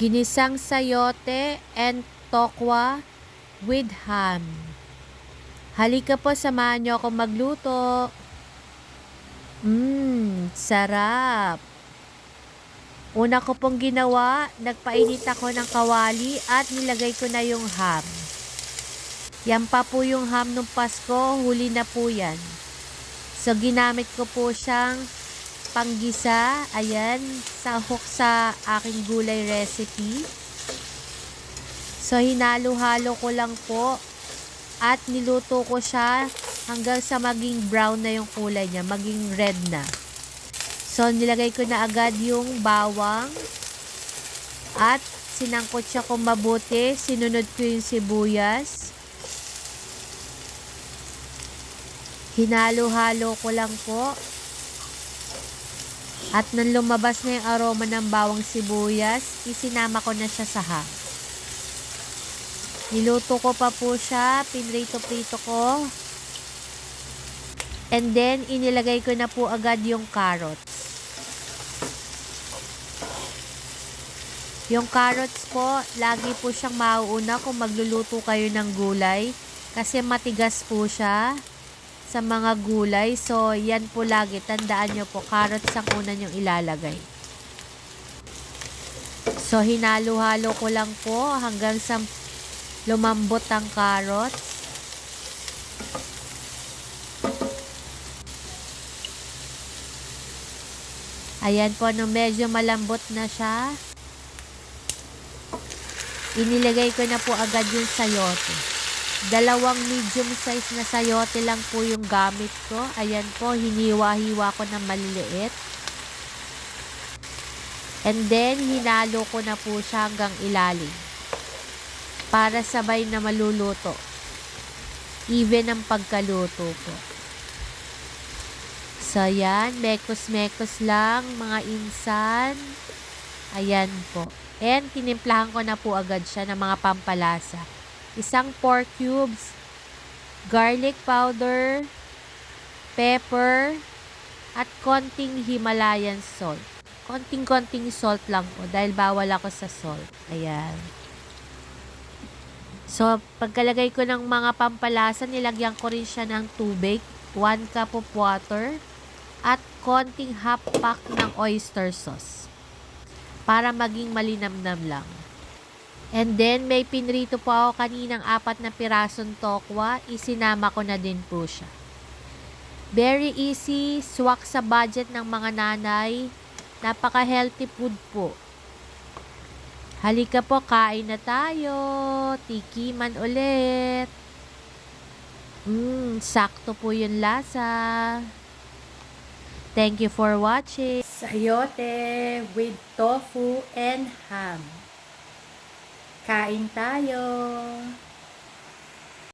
Ginisang sayote and tokwa with ham. Halika po, samahan niyo ako magluto. Mmm, sarap. Una ko pong ginawa, nagpainit ako ng kawali at nilagay ko na yung ham. Yan pa po yung ham nung Pasko, huli na po yan. So, ginamit ko po siyang panggisa. Ayan, sahok sa aking gulay recipe. So, hinalo-halo ko lang po at niluto ko siya hanggang sa maging brown na yung kulay niya, maging red na. So, nilagay ko na agad yung bawang at sinangkot siya kung mabuti. Sinunod ko yung sibuyas. Hinalo-halo ko lang po. At nang lumabas na yung aroma ng bawang sibuyas, isinama ko na siya sa ham. Niluto ko pa po siya, pinrito-prito ko. And then, inilagay ko na po agad yung carrots. Yung carrots po, lagi po siyang mauuna kung magluluto kayo ng gulay. Kasi matigas po siya sa mga gulay. So, yan po lagi. Tandaan nyo po, carrots ang una nyong ilalagay. So, hinalo-halo ko lang po hanggang sa lumambot ang carrots. Ayan po, nung medyo malambot na siya, inilagay ko na po agad yung sayote. Dalawang medium size na sayote lang po yung gamit ko. Ayan po, hiniwa-hiwa ko na maliliit. And then, hinalo ko na po siya hanggang ilalim. Para sabay na maluluto. Even ang pagkaluto po. So, yan. Mekos-mekos lang, mga insan. Ayan po. And, tinimplahan ko na po agad siya ng mga pampalasa. Isang pork cubes, garlic powder, pepper, at konting Himalayan salt. Konting-konting salt lang po dahil bawal ako sa salt. Ayan. So, pagkalagay ko ng mga pampalasa, nilagyan ko rin siya ng tubig, 1 cup of water, at konting half pack ng oyster sauce para maging malinamnam lang. And then, may pinrito po ako kaninang apat na pirasong tokwa. Isinama ko na din po siya. Very easy, swak sa budget ng mga nanay. Napaka-healthy food po. Halika po, kain na tayo. Tikiman ulit. Mmm, sakto po yung lasa. Thank you for watching. Sayote with tofu and ham. Kain tayo.